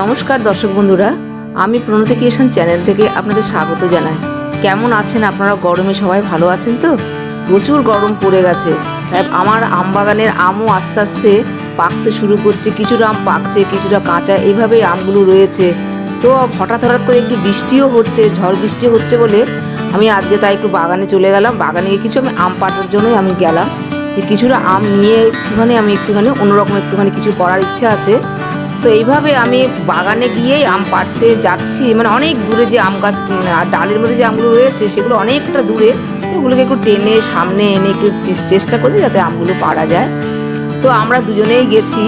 নমস্কার দর্শক বন্ধুরা, আমি প্রণতি ক্রিয়েশন চ্যানেল থেকে আপনাদের স্বাগত জানাই। কেমন আছেন আপনারা? গরমে সবাই ভালো আছেন তো? প্রচুর গরম পড়ে গেছে। তাই আমার আম বাগানের আমও আস্তে আস্তে পাকতে শুরু করছে। কিছুটা আম পাকছে, কিছুটা কাঁচা এইভাবেই আমগুলো রয়েছে। তো হঠাৎ হঠাৎ করে একটু বৃষ্টিও হচ্ছে, ঝড় বৃষ্টি হচ্ছে বলে আমি আজকে তাই একটু বাগানে চলে গেলাম। বাগানে গিয়ে কিছু আমি আম পাটার জন্যই আমি গেলাম। যে কিছুটা আম নিয়ে একটুখানি আমি একটুখানি, অন্যরকম একটুখানি কিছু করার ইচ্ছা আছে। তো এইভাবে আমি বাগানে গিয়েই আম পাড়তে যাচ্ছি। মানে অনেক দূরে যে আম গাছ আর ডালের মধ্যে যে আমগুলো রয়েছে, সেগুলো অনেকটা দূরে। ওগুলোকে একটু টেনে সামনে এনে একটু চেষ্টা করছি যাতে আমগুলো পাড়া যায়। তো আমরা দুজনেই গেছি।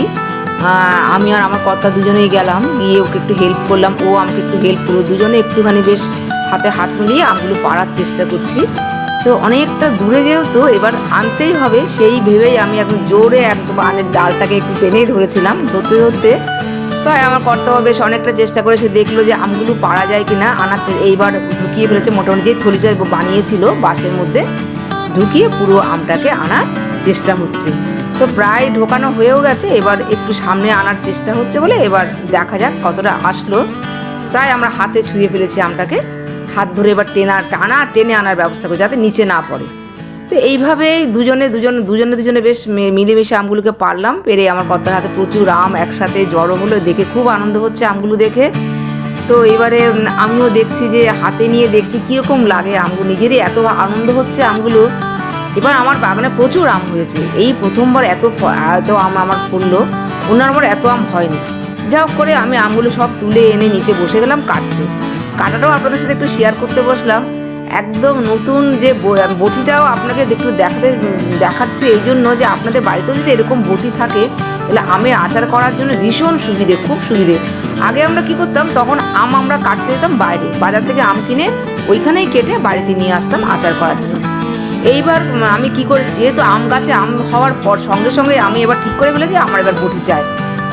আমি আর আমার কর্তা দুজনেই গেলাম। গিয়ে ওকে একটু হেল্প করলাম। ও আমাকে একটু হেল্প করল। দুজনে একটুখানি বেশ হাতে হাত মিলিয়ে আমগুলো পাড়ার চেষ্টা করছি। তো অনেকটা দূরে যেহেতু এবার আনতেই হবে, সেই ভেবেই আমি একদম জোরে একদম আনের ডালটাকে একটু টেনেই ধরেছিলাম, ধরতে ধরতে প্রায় আমার কর্তব্য বেশ অনেকটা চেষ্টা করে সে দেখল যে আমগুলো পারা যায় কিনা আনার এইবার ঢুকিয়ে ফেলেছে মোটামুটি যে থলিটা বানিয়েছিল বাঁশের মধ্যে, ঢুকিয়ে পুরো আমটাকে আনার চেষ্টা হচ্ছে। তো প্রায় ঢোকানো হয়েও গেছে, এবার একটু সামনে আনার চেষ্টা হচ্ছে বলে এবার দেখা যাক কতটা আসলো। প্রায় আমরা হাতে ছুঁয়ে ফেলেছি আমটাকে। হাত ধরে এবার টেনা টানা, টেনে আনার ব্যবস্থা করি যাতে নিচে না পড়ে। তো এইভাবেই দুজনে, দুজন, দুজনে দুজনে বেশ মিলেমিশে আমগুলোকে পারলাম। পেরে আমার কর্তার হাতে প্রচুর আম একসাথে জড়ো হলো, দেখে খুব আনন্দ হচ্ছে আমগুলো দেখে। তো এবারে আমিও দেখছি যে হাতে নিয়ে দেখছি কীরকম লাগে আমগুলো, নিজেরই এত আনন্দ হচ্ছে আমগুলো। এবার আমার বাগানে প্রচুর আম হয়েছে। এই প্রথমবার এত এত আম আমার ফুললো অন্যান্যবার এত আম হয়নি। যা করে আমি আমগুলো সব তুলে এনে নিচে বসে গেলাম কাটতে। কাটাটাও আপনাদের সাথে একটু শেয়ার করতে বসলাম। একদম নতুন যে বটিটাও আপনাকে একটু দেখাতে, দেখাচ্ছি এই জন্য যে আপনাদের বাড়িতেও যদি এরকম বটি থাকে, তাহলে আমের আচার করার জন্য ভীষণ সুবিধে, খুব সুবিধে। আগে আমরা কি করতাম, তখন আম আমরা কাটতে যেতাম বাইরে। বাজার থেকে আম কিনে ওইখানেই কেটে বাড়িতে নিয়ে আসতাম আচার করার জন্য। এইবার আমি কি করে যেহেতু আম গাছে আম হওয়ার পর সঙ্গে সঙ্গে আমি এবার ঠিক করে ফেলেছি, আমার এবার বটি চাই।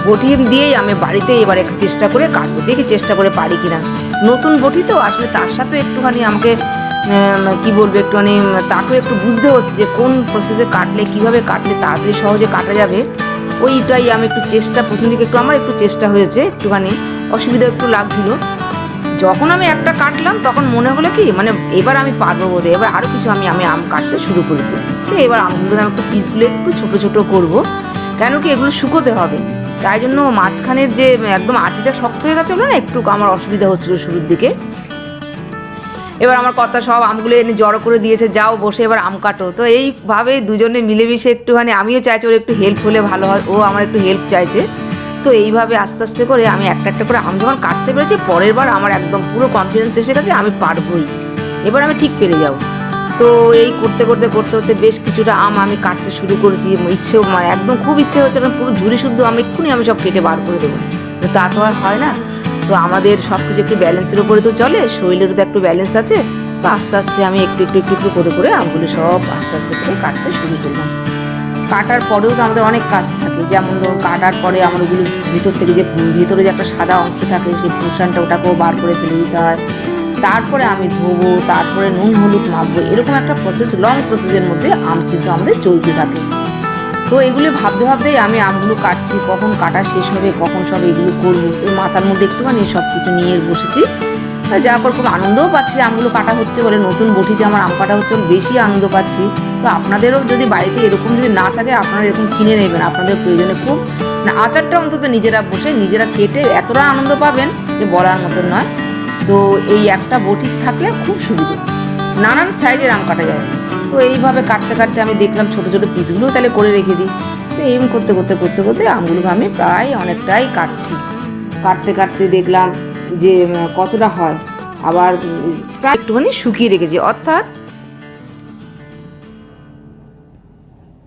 বটি দিয়েই আমি বাড়িতে এবার একটু চেষ্টা করে কাটবো। দেখি চেষ্টা করে পারি কিনা। নতুন বটি তো, আসলে তার সাথে একটুখানি আমাকে কি বলব, একটুখানি তাকেও একটু বুঝতে হচ্ছে যে কোন প্রসেসে কাটলে, কীভাবে কাটলে তাড়াতাড়ি সহজে কাটা যাবে। ওইটাই আমি একটু চেষ্টা, প্রথম দিকে একটু আমার একটু চেষ্টা হয়েছে, একটুখানি অসুবিধা একটু লাগছিল। যখন আমি একটা কাটলাম, তখন মনে হলো কি মানে এবার আমি পারব বোধ এবার আরও কিছু আমি আমি আম কাটতে শুরু করেছি। তো এবার আমগুলো আমি একটু পিসগুলো একটু ছোটো ছোটো করব। কেন কি এগুলো শুকোতে হবে। তাই জন্য মাঝখানের যে, একদম আটিটা শক্ত হয়ে গেছে বলে না একটু আমার অসুবিধা হচ্ছিল শুরুর দিকে। এবার আমার কথা সব আমগুলো এনে জড়ো করে দিয়েছে, যাও বসে এবার আম কাটো। তো এইভাবে দুজনে মিলেমিশে একটুখানি, আমিও চাইছি ওর একটু হেল্প হলে ভালো হয়, ও আমার একটু হেল্প চাইছে। তো এইভাবে আস্তে আস্তে করে আমি একটা একটা করে আম যখন কাটতে পেরেছি, পরের বার আমার একদম পুরো কনফিডেন্স এসে গেছে, আমি পারবই। এবার আমি ঠিক পেরে যাব। তো এই করতে করতে করতে করতে বেশ কিছুটা আম আমি কাটতে শুরু করেছি ইচ্ছেও মানে একদম খুব ইচ্ছে হচ্ছে কারণ পুরো ঝুড়ি শুদ্ধ আমি, এক্ষুনি আমি সব কেটে বার করে দেবো। তো তা তো আর হয় না। তো আমাদের সব কিছু একটু ব্যালেন্সের উপরে তো চলে, শরীরেরও তো একটু ব্যালেন্স আছে। তো আস্তে আস্তে আমি একটু একটু একটু একটু করে করে আমগুলো সব আস্তে আস্তে করে কাটতে শুরু করলাম। কাটার পরেও তো আমাদের অনেক কাজ থাকে, যেমন ধরুন কাটার পরে আমার ওগুলো ভিতর থেকে যে, ভিতরে যে একটা সাদা অংশ থাকে, সেই পোষণটা ওটাকেও বার করে ফেলে দিতে হয়। তারপরে আমি ধোবো, তারপরে নুন, হলুদ মাখবো, এরকম একটা প্রসেস লং প্রসেসের মধ্যে আম কিন্তু আমাদের চলতে থাকে তো এগুলো ভাবতে ভাবতেই আমি আমগুলো কাটছি, কখন কাটা শেষ হবে, কখন সব এগুলো করব তো মাথার মধ্যে একটুখানি সব কিছু নিয়ে বসেছি। যা করে খুব আনন্দও পাচ্ছি, আমগুলো কাটা হচ্ছে বলে নতুন বটিতে আমার আম কাটা হচ্ছে বেশি আনন্দ পাচ্ছি। তো আপনাদেরও যদি বাড়িতে এরকম যদি না থাকে, আপনারা এরকম কিনে নেবেন, আপনাদের প্রয়োজনে খুব না, আচারটা অন্তত নিজেরা বসে নিজেরা কেটে এতটা আনন্দ পাবেন যে বলার মতন নয়। তো এই একটা বটিক থাকলে খুব সুবিধে। নানান সাইজের আম কাটা যায়। তো এইভাবে কাটতে কাটতে আমি দেখলাম ছোটো ছোটো পিসগুলোও তাহলে করে রেখে দিই। তো এরকম করতে করতে করতে করতে আমগুলোকে আমি প্রায় অনেকটাই কাটছি। কাটতে কাটতে দেখলাম যে কতটা হয়। আবার প্রায় একটুখানি শুকিয়ে রেখেছি। অর্থাৎ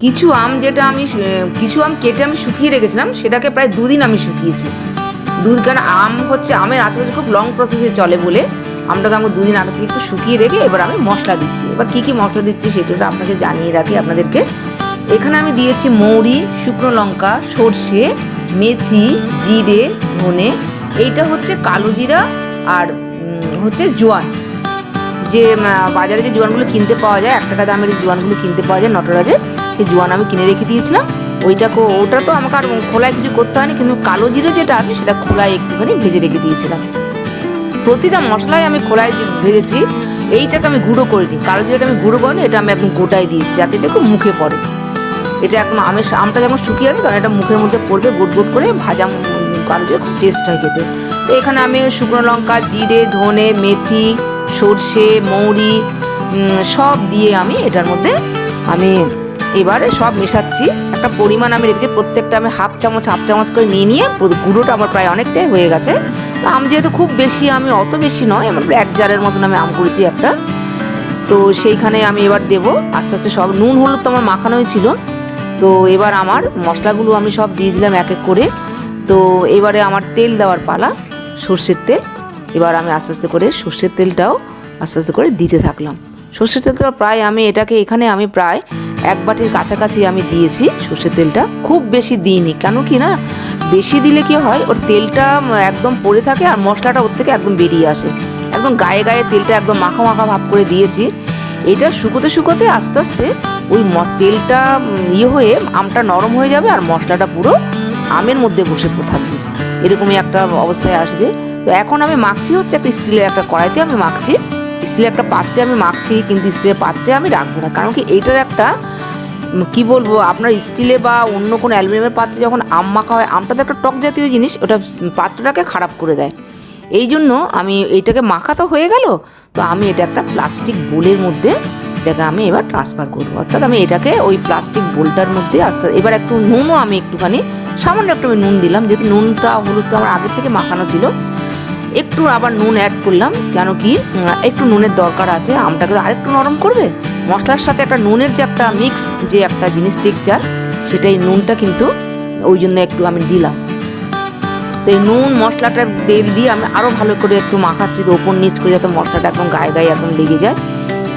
কিছু আম যেটা আমি কিছু আম কেটে আমি শুকিয়ে রেখেছিলাম, সেটাকে প্রায় দুদিন আমি শুকিয়েছি। দুধ কেন? আম হচ্ছে, আমের আজকাল খুব লং প্রসেসে চলে বলে। আমটাকে আমি দুদিন আগে থেকে একটু শুকিয়ে রেখে এবার আমি মশলা দিচ্ছি। এবার কী কী মশলা দিচ্ছি সেটা আপনাকে জানিয়ে রাখি আপনাদেরকে। এখানে আমি দিয়েছি মৌরি, শুকনো লঙ্কা, সর্ষে, মেথি, জিরে, ধনে। এইটা হচ্ছে কালো জিরা আর হচ্ছে জোয়ান। যে বাজারে যে জোয়ানগুলো কিনতে পাওয়া যায় এক টাকা দামের জোয়ানগুলো কিনতে পাওয়া যায় নটরাজের সেই জোয়ান আমি কিনে রেখে দিয়েছিলাম। ওইটা কো- ওটা তো আমাকে আর খোলায় কিছু করতে হয়নি, কিন্তু কালো জিরে যেটা আমি সেটা খোলায় একটুখানি ভেজে রেখে দিয়েছিলাম। প্রতিটা মশলাই আমি খোলায় ভেজেছি, এইটাকে আমি গুঁড়ো করিনি। কালো জিরাটা আমি গুঁড়ো করিনি, এটা আমি একদম গোটায় দিয়েছি, যাতে এটা খুব মুখে পড়ে। এটা একদম আমের আমটা যখন শুকিয়ে যাবে তখন এটা মুখের মধ্যে পড়বে, গুট গুট করে ভাজা কালো জিরে খুব টেস্ট হয় খেতে। তো এখানে আমি শুকনো লঙ্কা, জিরে, ধনে, মেথি, সর্ষে, মৌরি সব দিয়ে আমি এটার মধ্যে আমি এবারে সব মেশাচ্ছি। একটা পরিমাণ আমি রেখেছি প্রত্যেকটা আমি হাফ চামচ হাফ চামচ করে নিয়ে নিয়ে গুঁড়োটা আমার প্রায় অনেকটাই হয়ে গেছে। আম যেহেতু খুব বেশি, আমি অত বেশি নয়, আমার এক জারের মতন আমি আম করেছি একটা। তো সেইখানে আমি এবার দেবো, আস্তে আস্তে সব নুন, হলুদ তো আমার মাখানোই ছিল। তো এবার আমার মশলাগুলো আমি সব দিয়ে দিলাম এক এক করে। তো এবারে আমার তেল দেওয়ার পালা, সর্ষের তেল। এবার আমি আস্তে আস্তে করে সর্ষের তেলটাও আস্তে আস্তে করে দিতে থাকলাম। সর্ষের তেলটা প্রায় আমি এটাকে এখানে আমি প্রায় এক বাটির কাছাকাছি আমি দিয়েছি সর্ষের তেলটা। খুব বেশি দিইনি। কেন কি না, বেশি দিলে কি হয়, ওর তেলটা একদম পড়ে থাকে আর মশলাটা ওর থেকে একদম বেরিয়ে আসে। একদম গায়ে গায়ে তেলটা একদম মাখা মাখা ভাব করে দিয়েছি। এটা শুকোতে শুকোতে আস্তে আস্তে ওই তেলটা ইয়ে হয়ে আমটা নরম হয়ে যাবে আর মশলাটা পুরো আমের মধ্যে বসে থাকবে। এরকমই একটা অবস্থায় আসবে। তো এখন আমি মাখছি হচ্ছে একটা স্টিলের একটা কড়াইতে আমি মাখছি। স্টিলের একটা পাত্রে আমি মাখছি, কিন্তু স্টিলের পাত্রে আমি রাখব না। কারণ কি এইটার একটা কি বলব, আপনার স্টিলে বা অন্য কোনো অ্যালুমিনিয়ামের পাত্রে যখন আম মাখা হয়, আমটা তো একটা টক জাতীয় জিনিস, ওটা পাত্রটাকে খারাপ করে দেয়। এই জন্য আমি এইটাকে মাখা তো হয়ে গেল, তো আমি এটা একটা প্লাস্টিক বোলের মধ্যে এটাকে আমি এবার ট্রান্সফার করব। অর্থাৎ আমি এটাকে ওই প্লাস্টিক বোলটার মধ্যে আস্তে, এবার একটু নুনও আমি একটুখানি, সামান্য একটু আমি নুন দিলাম, যেহেতু নুনটা হলুদটা আমার আগের থেকে মাখানো ছিল একটু আবার নুন অ্যাড করলাম, কেন কি একটু নুনের দরকার আছে, আমটাকে আরেকটু নরম করবে? মশলার সাথে একটা নুনের যে একটা মিক্স যে একটা জিনিস টেক্সচার সেটাই নুনটা কিন্তু ওই জন্য একটু আমি দিলাম। তো এই নুন, মশলাটা তেল দিয়ে আমি আরও ভালো করে একটু মাখাচ্ছি ওপর নিচ করে যাতে মশলাটা একদম গায়ে গায়ে একদম লেগে যায়।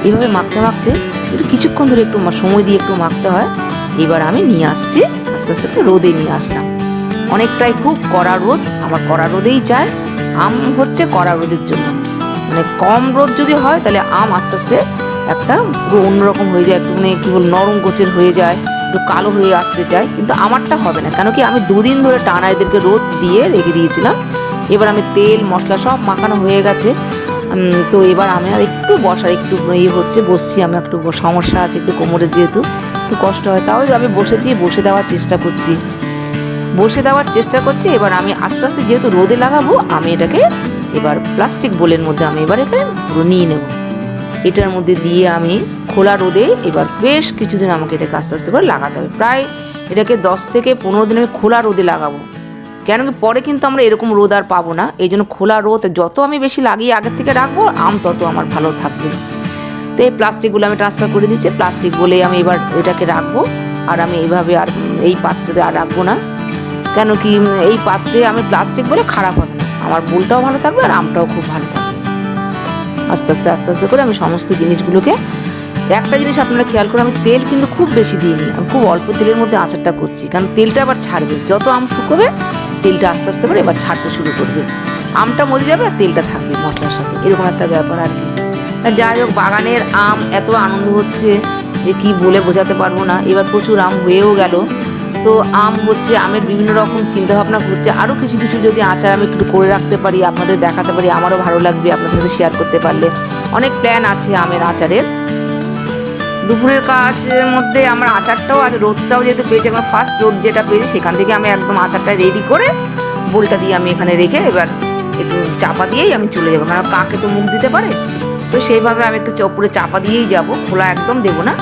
এইভাবে মাখতে মাখতে একটু কিছুক্ষণ ধরে একটু সময় দিয়ে একটু মাখতে হয়। এবার আমি নিয়ে আসছি, আস্তে আস্তে একটু রোদে নিয়ে আসলাম। অনেকটাই খুব কড়া রোদ, আমার কড়া রোদেই চায় আম হচ্ছে কড়া রোদের জন্য। মানে কম রোদ যদি হয়, তাহলে আম আস্তে আস্তে একটা পুরো অন্যরকম হয়ে যায়, একটু মানে কী বল নরম গোছের হয়ে যায়, একটু কালো হয়ে আসতে চায়। কিন্তু আমারটা হবে না, কেন কি আমি দুদিন ধরে টানা এদেরকে রোদ দিয়ে রেখে দিয়েছিলাম। এবার আমি তেল, মশলা সব মাখানো হয়ে গেছে। তো এবার আমি আর একটু বসার, একটু ইয়ে হচ্ছে, বসছি আমি, একটু সমস্যা আছে, একটু কোমরের যেহেতু, একটু কষ্ট হয়। তাও আমি বসেছি, বসে দেওয়ার চেষ্টা করছি। বসে দেওয়ার চেষ্টা করছি, এবার আমি আস্তে আস্তে যেহেতু রোদে লাগাবো, আমি এটাকে এবার প্লাস্টিক বোলের মধ্যে আমি এবার এখানে পুরো নিয়ে নেব। এটার মধ্যে দিয়ে আমি খোলা রোদে এবার বেশ কিছুদিন আমাকে এটাকে আস্তে আস্তে করে লাগাতে হবে। প্রায় এটাকে দশ থেকে পনেরো দিন আমি খোলা রোদে লাগাবো। কেন কি পরে কিন্তু আমরা এরকম রোদ আর পাবো না, এই জন্য খোলা রোদ যত আমি বেশি লাগিয়ে আগের থেকে রাখব, আম তত আমার ভালো থাকবে। তো এই প্লাস্টিকগুলো আমি ট্রান্সফার করে দিচ্ছি প্লাস্টিক বলে আমি এবার এটাকে রাখব। আর আমি এইভাবে আর এই পাত্রে আর রাখব না। কেন কি এই পাত্রে আমি প্লাস্টিক বলে খারাপ হবে না। আমার বোলটাও ভালো থাকবে আর আমটাও খুব ভালো থাকবে। আস্তে আস্তে আস্তে আস্তে করে আমি সমস্ত জিনিসগুলোকে, একটা জিনিস আপনারা খেয়াল করে আমি তেল কিন্তু খুব বেশি দিইনি আমি খুব অল্প তেলের মধ্যে আচারটা করছি, কারণ তেলটা আবার ছাড়বে। যত আম শুকোবে, তেলটা আস্তে আস্তে করে এবার ছাড়তে শুরু করবে। আমটা মরে যাবে আর তেলটা থাকবে মশলার সাথে। এরকম একটা ব্যাপার আর কি। যাই হোক, বাগানের আম এত আনন্দ হচ্ছে যে কি বলে বোঝাতে পারব না। এবার প্রচুর আম হয়েও গেল। তো আম হচ্ছে, আমের বিভিন্ন রকম চিন্তাভাবনা করছে। আরও কিছু কিছু যদি আচার আমি একটু করে রাখতে পারি, আপনাদের দেখাতে পারি, আমারও ভালো লাগবে আপনাদের সাথে শেয়ার করতে পারলে। অনেক প্ল্যান আছে আমের আচারের। দুপুরের কাজের মধ্যে আমার আচারটাও আজ রোদটাও যেহেতু পেয়েছি এখন ফার্স্ট রোদ যেটা পেয়েছি, সেখান থেকে আমি একদম আচারটা রেডি করে বোলটা দিয়ে আমি এখানে রেখে এবার একটু চাপা দিয়েই আমি চলে যাব। কারণ কাকে তো মুখ দিতে পারে? তো সেইভাবে আমি একটু চপুরে চাপা দিয়েই যাব। খোলা একদম দেবো না।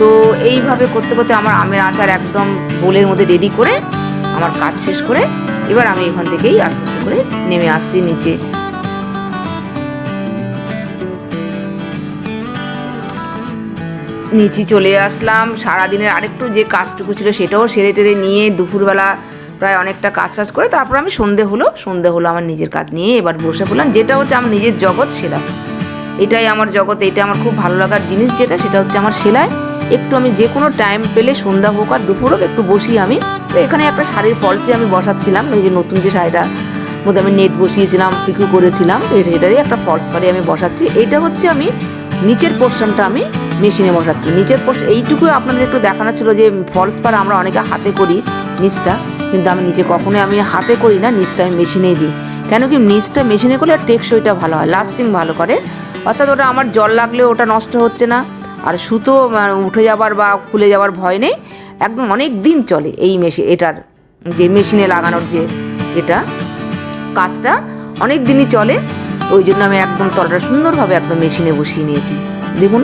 তো এইভাবে করতে করতে আমার আমের আচার একদম বোলের মধ্যে রেডি করে আমার কাজ শেষ করে এবার আমি এখান থেকেই আস্তে আস্তে করে নেমে আসছি নিচে। নিচে চলে আসলাম। সারাদিনের আরেকটু যে কাজটুকু ছিল সেটাও সেরে টেরে নিয়ে দুপুরবেলা প্রায় অনেকটা কাজ টাজ করে তারপর আমি সন্ধে হলো। সন্ধে হলো আমার নিজের কাজ নিয়ে এবার বসে পড়লাম। যেটা হচ্ছে আমার নিজের জগৎ সেলাই। এটাই আমার জগৎ এটা আমার খুব ভালো লাগার জিনিস যেটা, সেটা হচ্ছে আমার সেলাই। একটু আমি যে কোনো টাইম পেলে সন্ধ্যা হোক আর দুপুর হোক একটু বসি আমি। তো এখানে একটা শাড়ির ফলসে আমি বসাচ্ছিলাম ওই যে নতুন যে শাড়িটা মধ্যে আমি নেট বসিয়েছিলাম পিকু করেছিলাম, তো এটা এটারই একটা ফলস পাড়ি আমি বসাচ্ছি। এটা হচ্ছে আমি নিচের পোর্শনটা আমি মেশিনে বসাচ্ছি। নিচের পোর্শন এইটুকু আপনাদের একটু দেখানো ছিল যে ফলস পার আমরা অনেকে হাতে করি নিচটা, কিন্তু আমি নিচে কখনোই আমি হাতে করি না, নিচটা আমি মেশিনেই দিই। কেন কি নিচটা মেশিনে করলে টেকসইটা ভালো হয় লাস্টিং ভালো করে। অর্থাৎ ওটা আমার জল লাগলে ওটা নষ্ট হচ্ছে না। আর সুতো উঠে যাবার বা খুলে যাবার ভয় নেই। একদম অনেক দিন চলে এই মেশিন, এটার যে মেশিনে লাগানোর যে এটা কাজটা, অনেক দিনই চলে। ওই জন্য আমি একদম তলটা সুন্দরভাবে একদম মেশিনে বসিয়ে নিয়েছি। দেখুন,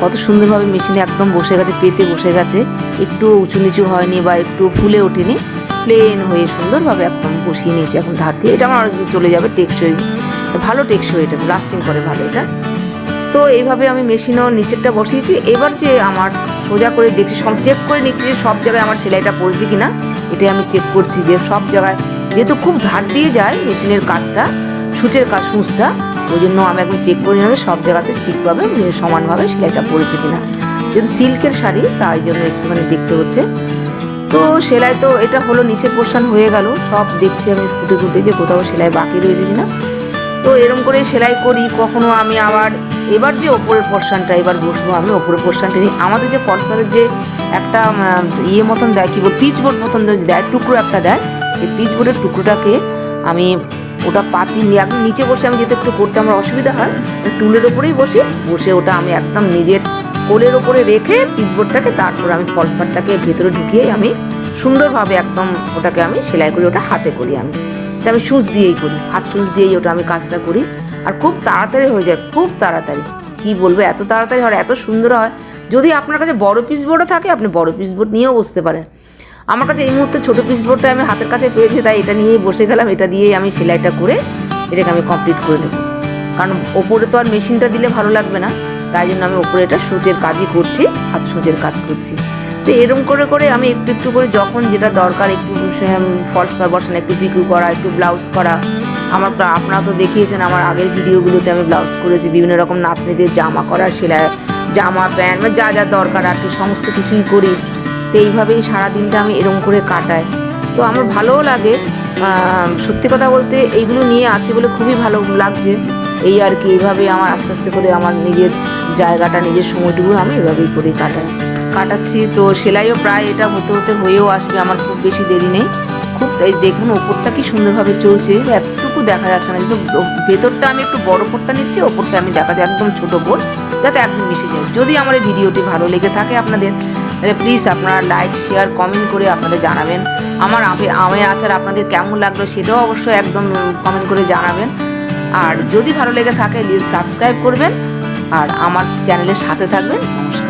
কত সুন্দরভাবে মেশিনে একদম বসে গেছে, পেতে বসে গেছে। একটু উঁচু নিচু হয়নি বা একটু ফুলে ওঠেনি। প্লেন হয়ে সুন্দরভাবে একদম বসিয়ে নিয়েছি। এখন ধার দিয়ে, এটা আমার চলে যাবে, টেকসই। ভালো টেকসই এটা, লাস্টিং করে ভালো এটা। তো এইভাবে আমি মেশিনও নিচেরটা বসিয়েছি। এবার যে আমার সোজা করে দেখছি, সব চেক করে নিচ্ছি যে সব জায়গায় আমার সেলাইটা পড়েছে কিনা। এটাই আমি চেক করছি যে সব জায়গায়, যেহেতু খুব ধার দিয়ে যায় মেশিনের কাজটা, সূচের কাজ, সূচটা, ওই জন্য আমি একদম চেক করে নেবে সব জায়গাতে ঠিকভাবে মানে সমানভাবে সেলাইটা পড়েছে কিনা। যেহেতু সিল্কের শাড়ি, তাই জন্য একটুখানি দেখতে হচ্ছে। তো সেলাই তো এটা হলো নিচের পোর্শন হয়ে গেল, সব দেখছি আমি ফুটে ফুটে যে কোথাও সেলাই বাকি রয়েছে কিনা। তো এরম করে সেলাই করি, কখনো আমি আবার এবার যে ওপরের পোর্শনটা এবার বসবো আমি, ওপরের পোর্শনটা নিই আমাদের যে ফলসপারের যে একটা ইয়ে মতন দেয়, কী বল পিচ বোর্ড মতন দেয় টুকরো একটা দেয় এই পিচ বোর্ডের টুকরোটাকে আমি ওটা পাতি একদম নিচে বসে আমি যেতে একটু করতে আমার অসুবিধা হয়, টুলের ওপরেই বসে বসে ওটা আমি একদম নিজের কোলের ওপরে রেখে পিচবোর্ডটাকে তারপর আমি ফলসপারটাকে ভেতরে ঢুকিয়ে আমি সুন্দরভাবে একদম ওটাকে আমি সেলাই করি, ওটা হাতে করি আমি। এটা আমি সুচ দিয়েই করি, হাত সুচ দিয়েই ওটা আমি কাজটা করি। আর খুব তাড়াতাড়ি হয়ে যায়, খুব তাড়াতাড়ি। কি বলব, এত তাড়াতাড়ি হয়, এত সুন্দর হয়। যদি আপনার কাছে বড় পিস বোর্ডও থাকে, আপনি বড় পিস বোর্ড নিয়েও বসতে পারেন। আমার কাছে এই মুহূর্তে ছোটো পিস বোর্ডটা আমি হাতের কাছে পেয়েছি, তাই এটা নিয়েই বসে গেলাম, এটা দিয়েই আমি সেলাইটা করে এটাকে আমি কমপ্লিট করে দেবো কারণ ওপরে তো আর মেশিনটা দিলে ভালো লাগবে না, তাই জন্য আমি ওপরে এটা সূচের কাজই করছি আর সূচের কাজ করছি। তো এরম করে করে আমি একটু একটু করে যখন যেটা দরকার একটু ফলস বসানো একটু পিকু করা, একটু ব্লাউজ করা। আমার আপনারা তো দেখিয়েছেন আমার আগের ভিডিওগুলোতে আমি ব্লাউজ করেছি, বিভিন্ন রকম নাতনিদের জামা করা, সেলাই, জামা, প্যান্ট বা যা যা দরকার আর কি, সমস্ত কিছুই করি। তো এইভাবেই সারাদিনটা আমি এরম করে কাটাই। তো আমার ভালোও লাগে। সত্যি কথা বলতে এইগুলো নিয়ে আছি বলে খুবই ভালো লাগছে। এই আর কি এইভাবে আমার আস্তে আস্তে করে আমার নিজের জায়গাটা, নিজের সময়টুকু আমি এভাবেই করেই কাটাই। কাটাচ্ছি। তো সেলাইও প্রায় এটা হতে হতে হয়েও আসবে, আমার খুব বেশি দেরি নেই। খুব তাই দেখুন, ওপরটা কি সুন্দরভাবে চলছে, এতটুকু দেখা যাচ্ছে না। কিন্তু ভেতরটা আমি একটু বড় পোটটা নিচ্ছি, ওপরটা আমি দেখা যায় একদম ছোটো বোট যাতে একদম মিশে যায়। যদি আমার এই ভিডিওটি ভালো লেগে থাকে আপনাদের, তাহলে প্লিজ আপনারা লাইক শেয়ার কমেন্ট করে আপনাদের জানাবেন। আমার আমের আমের আচার আপনাদের কেমন লাগল সেটাও অবশ্যই একদম কমেন্ট করে জানাবেন। আর যদি ভালো লেগে থাকে সাবস্ক্রাইব করবেন। আর আমার চ্যানেলের সাথে থাকবেন। নমস্কার।